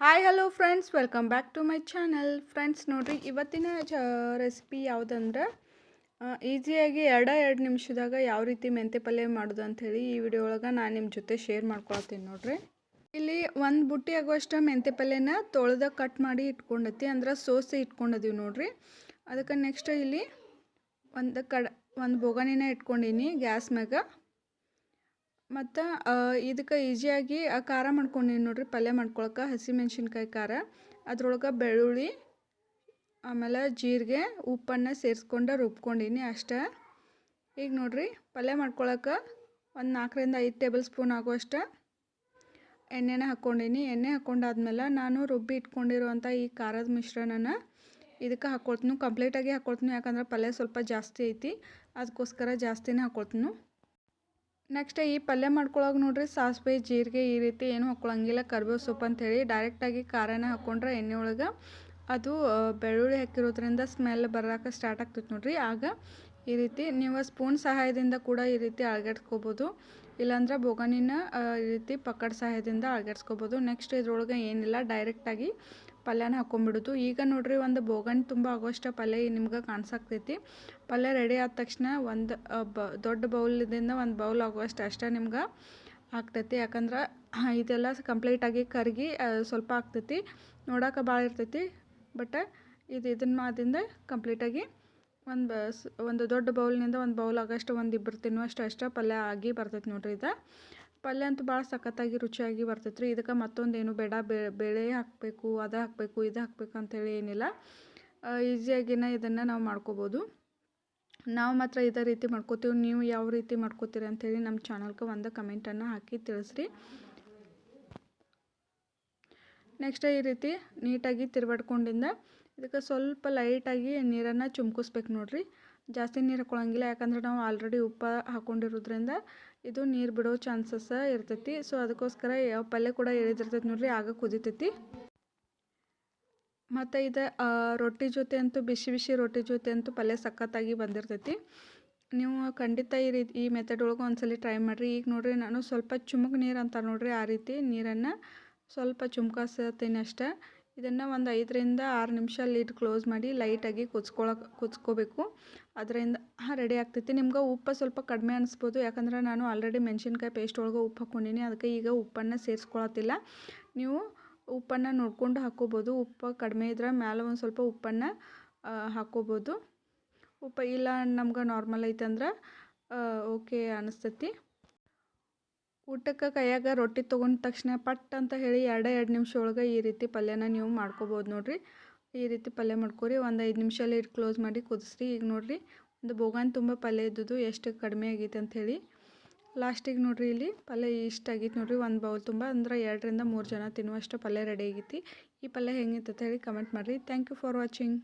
Hi hello friends welcome back to my channel friends ನೋಡಿರಿ, ಇವತ್ತಿನ ಚ ರೆಸಿಪಿ ಯಾವುದಂದ್ರೆ ಈಸಿಯಾಗಿ ಎರಡ, ಎರಡು ನಿಮಿಷದಾಗ ಯಾವ ರೀತಿ ಮೆಂತೆ ಪಲ್ಯ ಮಾಡೋದು ಅಂಥೇಳಿ ಈ ವಿಡಿಯೋ ಒಳಗೆ ನಾನು ನಿಮ್ಮ ಜೊತೆ ಶೇರ್ ಮಾಡ್ಕೊಳ್ತೀನಿ ನೋಡಿರಿ. ಇಲ್ಲಿ ಒಂದು ಬುಟ್ಟಿ ಆಗುವಷ್ಟು ಮೆಂತೆ ಪಲ್ಯನ ತೊಳೆದ ಕಟ್ ಮಾಡಿ ಇಟ್ಕೊಂಡೈತಿ, ಅಂದ್ರೆ ಸೋಸೆ ಇಟ್ಕೊಂಡದೀವಿ ನೋಡಿರಿ. ಅದಕ್ಕೆ ನೆಕ್ಸ್ಟ್ ಇಲ್ಲಿ ಒಂದು ಕಡ, ಒಂದು ಬೊಗಣಿನ ಇಟ್ಕೊಂಡೀನಿ ಗ್ಯಾಸ್ ಮ್ಯಾಗ. ಮತ್ತು ಇದಕ್ಕೆ ಈಸಿಯಾಗಿ ಖಾರ ಮಾಡ್ಕೊಂಡೀನಿ ನೋಡಿರಿ, ಪಲ್ಯ ಮಾಡ್ಕೊಳಕ್ಕೆ ಹಸಿಮೆಣ್ಸಿನ್ಕಾಯಿ ಖಾರ, ಅದ್ರೊಳಗೆ ಬೆಳ್ಳುಳ್ಳಿ, ಆಮೇಲೆ ಜೀರಿಗೆ, ಉಪ್ಪನ್ನು ಸೇರಿಸ್ಕೊಂಡು ರುಬ್ಕೊಂಡೀನಿ ಅಷ್ಟೇ. ಈಗ ನೋಡಿರಿ, ಪಲ್ಯ ಮಾಡ್ಕೊಳಕ್ಕೆ ಒಂದು ನಾಲ್ಕರಿಂದ ಐದು ಟೇಬಲ್ ಸ್ಪೂನ್ ಆಗುವಷ್ಟು ಎಣ್ಣೆನ ಹಾಕ್ಕೊಂಡೀನಿ ಎಣ್ಣೆ ಹಾಕ್ಕೊಂಡಾದ್ಮೇಲೆ ನಾನು ರುಬ್ಬಿ ಇಟ್ಕೊಂಡಿರುವಂಥ ಈ ಖಾರದ ಮಿಶ್ರಣನ ಇದಕ್ಕೆ ಹಾಕ್ಕೊಳ್ತೀನಿ ಕಂಪ್ಲೀಟಾಗಿ ಹಾಕ್ಕೊಳ್ತೀನಿ ಯಾಕಂದ್ರೆ ಪಲ್ಯ ಸ್ವಲ್ಪ ಜಾಸ್ತಿ ಐತಿ ಅದಕ್ಕೋಸ್ಕರ ಜಾಸ್ತಿನೇ ಹಾಕ್ಕೊಳ್ತೀನಿ ನೆಕ್ಸ್ಟ್ ಈ ಪಲ್ಯ ಮಾಡ್ಕೊಳ್ಳೋಕೆ ನೋಡ್ರಿ ಸಾಸಿವೆ, ಜೀರಿಗೆ ಈ ರೀತಿ ಏನು ಹಾಕ್ಕೊಳಂಗಿಲ್ಲ ಕರಿಬೇವು ಸೊಪ್ಪು ಅಂಥೇಳಿ ಡೈರೆಕ್ಟಾಗಿ ಖಾರನ ಹಾಕ್ಕೊಂಡ್ರೆ ಎಣ್ಣೆ ಒಳಗೆ ಅದು ಬೆಳ್ಳುಳ್ಳಿ ಹಾಕಿರೋದ್ರಿಂದ ಸ್ಮೆಲ್ ಬರೋಕೆ ಸ್ಟಾರ್ಟ್ ಆಗ್ತೈತೆ ನೋಡಿರಿ. ಆಗ ಈ ರೀತಿ ನೀವು ಸ್ಪೂನ್ ಸಹಾಯದಿಂದ ಕೂಡ ಈ ರೀತಿ ಅಳಗಡ್ಸ್ಕೊಬೋದು. ಇಲ್ಲಾಂದ್ರೆ ಬೊಗನಿನ ಈ ರೀತಿ ಪಕ್ಕಡ ಸಹಾಯದಿಂದ ಅಳಗಡ್ಸ್ಕೊಬೋದು. ನೆಕ್ಸ್ಟ್ ಇದ್ರೊಳಗೆ ಏನಿಲ್ಲ ಡೈರೆಕ್ಟಾಗಿ ಪಲ್ಯನ ಹಾಕೊಂಡ್ಬಿಡೋದು ಈಗ ನೋಡ್ರಿ ಒಂದು ಬೋಗಣಿ ತುಂಬ ಆಗೋಷ್ಟು ಪಲ್ಯ ನಿಮ್ಗೆ ಕಾಣಿಸಾಕ್ತೈತಿ. ಪಲ್ಯ ರೆಡಿ ಆದ ತಕ್ಷಣ ಒಂದು ಬ, ದೊಡ್ಡ ಬೌಲ್ದಿಂದ ಒಂದು ಬೌಲ್ ಆಗುವಷ್ಟು ಅಷ್ಟೇ ನಿಮ್ಗೆ ಆಗ್ತೈತಿ. ಯಾಕಂದ್ರೆ ಇದೆಲ್ಲ ಕಂಪ್ಲೀಟಾಗಿ ಕರಗಿ ಸ್ವಲ್ಪ ಆಗ್ತೈತಿ. ನೋಡೋಕೆ ಭಾಳ ಇರ್ತೈತಿ, ಬಟ್ ಇದು ಇದನ್ನ ಮಾದಿಂದ ಕಂಪ್ಲೀಟಾಗಿ ಒಂದು ಒಂದು ದೊಡ್ಡ ಬೌಲ್ನಿಂದ ಒಂದು ಬೌಲ್ ಆಗೋಷ್ಟು ಒಂದು ಇಬ್ಬರು ತಿನ್ನುವಷ್ಟು ಅಷ್ಟೇ ಪಲ್ಯ ಆಗಿ ಬರ್ತೈತಿ ನೋಡ್ರಿ ಇದು. ಪಲ್ಯ ಅಂತೂ ಭಾಳ ಸಖತ್ತಾಗಿ ರುಚಿಯಾಗಿ ಬರ್ತೈತೆ ರೀ ಇದಕ್ಕೆ ಮತ್ತೊಂದೇನು ಬೇಡ. ಬೇಳೆ ಹಾಕಬೇಕು, ಅದು ಹಾಕಬೇಕು, ಇದು ಹಾಕಬೇಕು ಅಂಥೇಳಿ ಏನಿಲ್ಲ. ಈಸಿಯಾಗಿನ ಇದನ್ನು ನಾವು ಮಾಡ್ಕೋಬೋದು. ನಾವು ಮಾತ್ರ ಇದೇ ರೀತಿ ಮಾಡ್ಕೋತೀವಿ. ನೀವು ಯಾವ ರೀತಿ ಮಾಡ್ಕೋತೀರಿ ಅಂಥೇಳಿ ನಮ್ಮ ಚಾನಲ್ಗೆ ಒಂದು ಕಮೆಂಟನ್ನು ಹಾಕಿ ತಿಳಿಸ್ರಿ. ನೆಕ್ಸ್ಟ್ ಈ ರೀತಿ ನೀಟಾಗಿ ತಿರುವಾಡ್ಕೊಂಡಿಂದ ಇದಕ್ಕೆ ಸ್ವಲ್ಪ ಲೈಟಾಗಿ ನೀರನ್ನು ಚುಮ್ಕಿಸ್ಬೇಕು ನೋಡಿರಿ. ಜಾಸ್ತಿ ನೀರು ಹಾಕೊಳಂಗಿಲ್ಲ ಯಾಕಂದ್ರೆ ನಾವು ಆಲ್ರೆಡಿ ಉಪ್ಪು ಹಾಕ್ಕೊಂಡಿರೋದ್ರಿಂದ ಇದು ನೀರು ಬಿಡೋ ಚಾನ್ಸಸ್ ಇರ್ತೈತಿ. ಸೊ ಅದಕ್ಕೋಸ್ಕರ ಯಾವ ಪಲ್ಯ ಕೂಡ ಎಳಿದಿರ್ತೈತಿ ನೋಡ್ರಿ, ಆಗ ಕುದಿತೈತಿ. ಮತ್ತು ಇದು ರೊಟ್ಟಿ ಜೊತೆ ಅಂತೂ, ಬಿಸಿ ಬಿಸಿ ರೊಟ್ಟಿ ಜೊತೆ ಅಂತೂ ಪಲ್ಯ ಸಖತ್ತಾಗಿ ಬಂದಿರ್ತೈತಿ. ನೀವು ಖಂಡಿತ ಈ ರೀತಿ ಈ ಮೆಥಡ್ ಒಳಗೆ ಒಂದ್ಸಲ ಟ್ರೈ ಮಾಡಿರಿ. ಈಗ ನೋಡಿರಿ, ನಾನು ಸ್ವಲ್ಪ ಚುಮುಕ್ ನೀರು ಅಂತ ನೋಡಿರಿ, ಆ ರೀತಿ ನೀರನ್ನು ಸ್ವಲ್ಪ ಚುಮ್ಕಾಸ್ತೀನಿ ಅಷ್ಟೇ ಇದನ್ನು ಒಂದು ಐದರಿಂದ ಆರು ನಿಮಿಷ ಲೀಡ್ ಕ್ಲೋಸ್ ಮಾಡಿ ಲೈಟಾಗಿ ಕುಚ್ಕೊಳಕ್ಕೆ ಕುಚ್ಕೋಬೇಕು. ಅದರಿಂದ ರೆಡಿ ಆಗ್ತೈತಿ. ನಿಮ್ಗೆ ಉಪ್ಪು ಸ್ವಲ್ಪ ಕಡಿಮೆ ಅನಿಸ್ಬೋದು. ಯಾಕಂದ್ರೆ ನಾನು ಆಲ್ರೆಡಿ ಮೆಣಸಿನ್ಕಾಯಿ ಪೇಸ್ಟ್ ಒಳಗೆ ಉಪ್ಪು ಹಾಕ್ಕೊಂಡಿನಿ ಅದಕ್ಕೆ ಈಗ ಉಪ್ಪನ್ನು ಸೇರಿಸ್ಕೊಳತ್ತಿಲ್ಲ. ನೀವು ಉಪ್ಪನ್ನು ನೋಡ್ಕೊಂಡು ಹಾಕ್ಕೋಬೋದು ಉಪ್ಪು ಕಡಿಮೆ ಇದ್ರೆ ಮೇಲೆ ಒಂದು ಸ್ವಲ್ಪ ಉಪ್ಪನ್ನು ಹಾಕ್ಕೋಬೋದು ಉಪ್ಪು, ಇಲ್ಲ, ನಮ್ಗೆ ನಾರ್ಮಲ್ ಐತಂದ್ರೆ ಓಕೆ ಅನಿಸ್ತೈತಿ. ಊಟಕ್ಕೆ ಕೈಯಾಗ ರೊಟ್ಟಿ ತೊಗೊಂಡ ತಕ್ಷಣ ಪಟ್ ಅಂತ ಹೇಳಿ ಎರಡೇ, ಎರಡು ನಿಮಿಷ ಒಳಗೆ ಈ ರೀತಿ ಪಲ್ಯನ ನೀವು ಮಾಡ್ಕೋಬೋದು ನೋಡಿರಿ. ಈ ರೀತಿ ಪಲ್ಯ ಮಾಡ್ಕೊರಿ. ಒಂದು ಐದು ನಿಮಿಷ ಇಟ್ಟು ಕ್ಲೋಸ್ ಮಾಡಿ ಕುದಿಸ್ರಿ. ಈಗ ನೋಡಿರಿ, ಒಂದು ಬೋಗಾನ್ ತುಂಬ ಪಲ್ಯ ಇದ್ದದ್ದು ಎಷ್ಟು ಕಡಿಮೆ ಆಗೈತೆ ಅಂಥೇಳಿ ಲಾಸ್ಟಿಗೆ ನೋಡಿರಿ ಇಲ್ಲಿ ಪಲ್ಯ ಇಷ್ಟ ಆಗೈತೆ ನೋಡಿರಿ. ಒಂದು ಬೌಲ್ ತುಂಬ ಅಂದ್ರೆ ಎರಡರಿಂದ ಮೂರು ಜನ ತಿನ್ನುವಷ್ಟು ಪಲ್ಯ ರೆಡಿ ಆಗೈತಿ. ಈ ಪಲ್ಯ ಹೆಂಗಿತ್ತು ಅಂತ ಹೇಳಿ ಕಮೆಂಟ್ ಮಾಡಿರಿ. Thank you for watching